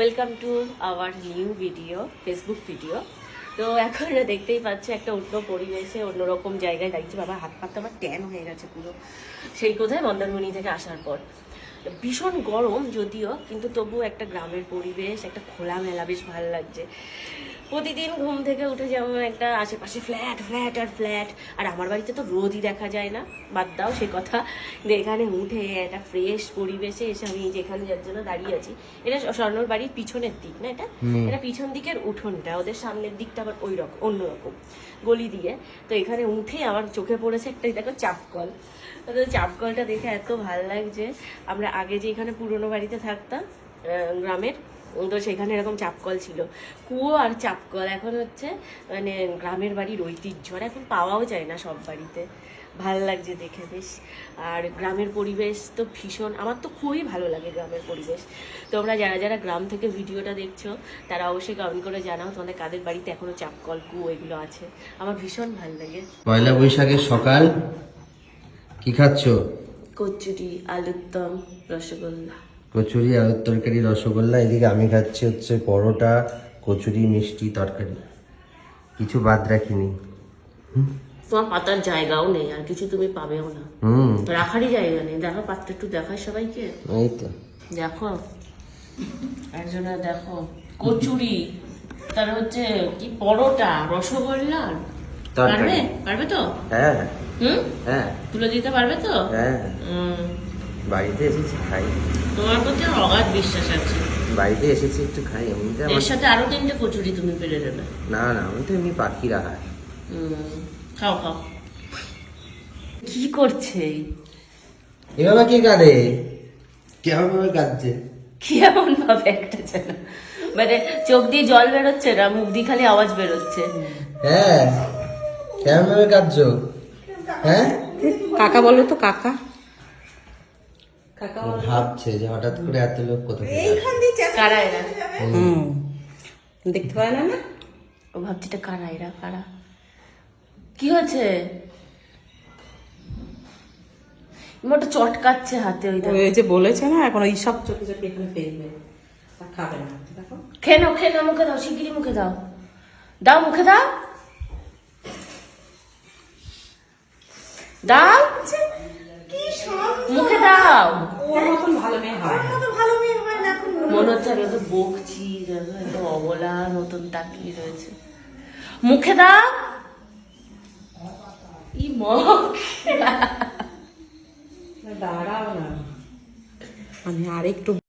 Welcome to our new video Facebook video তো এখন দেখতেই পাচ্ছি একটা অন্য পরিবেশে, অন্যরকম জায়গায় দাঁড়িয়েছে। বাবা, হাত পাত আমার ট্যান হয়ে গেছে পুরো। সেই কোথায়? মন্দারমণি থেকে আসার পর। ভীষণ গরম যদিও, কিন্তু তবু একটা গ্রামের পরিবেশ, একটা খোলামেলা, বেশ ভালো লাগছে। প্রতিদিন ঘুম থেকে উঠে যেমন একটা আশেপাশে ফ্ল্যাট ফ্ল্যাট আর ফ্ল্যাট আর আমার বাড়িতে তো রোদই দেখা যায় না। বাদ দাও সে কথা। কিন্তু এখানে উঠে একটা ফ্রেশ পরিবেশে এসে আমি যেখানে যার জন্য দাঁড়িয়ে আছি এটা স্বর্ণর বাড়ির পিছনের দিক না এটা? এটা পিছন দিকের উঠোনটা। ওদের সামনের দিকটা আবার ওই রকম। অন্যরকম গলি দিয়ে। তো এখানে উঠে আমার চোখে পড়েছে একটা দেখো চাপকল। তো চাপকলটা দেখে এত ভালো লাগছে। আমরা আগে যে এখানে পুরনো বাড়িতে থাকতাম গ্রামের তো সেখানে এরকম চাপকল ছিল। কুয়ো আর চাপকল এখন হচ্ছে মানে গ্রামের বাড়ির ঐতিহ্য আর এখন পাওয়াও যায় না সব বাড়িতে। ভালো লাগছে দেখে বেশ। আর গ্রামের পরিবেশ তো ভীষণ আমার তো খুবই ভালো লাগে গ্রামের পরিবেশ। তোমরা যারা যারা গ্রাম থেকে ভিডিওটা দেখছ তারা অবশ্যই কমেন্ট করে জানাও তোমাদের কাদের বাড়িতে এখনও চাপকল কুয়ো এগুলো আছে। আমার ভীষণ ভালো লাগে। পয়লা বৈশাখের সকাল কি খাচ্ছ? কচুরি আলুর দম রসগোল্লা। কচুরি আলুর তরকারি রসগোল্লা এদিকে আমি খাচ্ছি হচ্ছে পরোটা কচুরি মিষ্টি তরকারি। কিছু বাদ রাখিনি। তোমার পাতার জায়গাও নেই আর কিছু তুমি পাবেও না। হুম। রাখারই জায়গা নেই। দেখো পাত্র একটু দেখায় সবাইকে। এই তো। দেখো। একজনের দেখো কচুরি তার হচ্ছে কি পরোটা রসগোল্লা। পারবে? পারবে তো? হ্যাঁ। হুম? হ্যাঁ। তুলে দিতে পারবে তো? হ্যাঁ। বাড়িতে এসেছি খাই। তোমার প্রতি অগাধ বিশ্বাস আছে। বাড়িতে এসেছি একটু খাই। এমনিতে এর সাথে আরও তিনটে কচুরি তুমি পেরে দেবে। না না আমি তো এমনি পাখির আহার। উম, খাও খাও। কি করছে এভাবে কি কাঁদে? কেমন ভাবে কাঁদছে? কি এমন ভাবে একটা যেন মানে চোখ দিয়ে জল বেরোচ্ছে না মুখ দিয়ে খালি আওয়াজ বেরোচ্ছে। হ্যাঁ কেমন ভাবে কাঁদছো? হ্যাঁ? কাকা বলো তো কাকা। ভাবছে যে হঠাৎ করে এত লোক কোথা থেকে আসলো? কারা এরা? হুম। দেখতে পায় না না? ও ভাবছি এটা কারা এরা কারা? কি হয়েছে? মোটা চটকাচ্ছে হাতে ওই। ওই যে বলেছে না এখন ওই সব চোখে চোখে এখানে ফেলবে। খাবে না দেখো। খেয়ে নাও খেয়ে নাও মুখে দাও শিগগিরি মুখে দাও। দাও মুখে দাও। দাও। মুখে দাও ওর মতন ভালো মেয়ে হয়। না। মনে হচ্ছে আমি ওকে বকছি অবলার মতন তাকিয়ে রয়েছে। মুখে দাও। ই মুখ দাঁড়াও না। আমি আরেকটু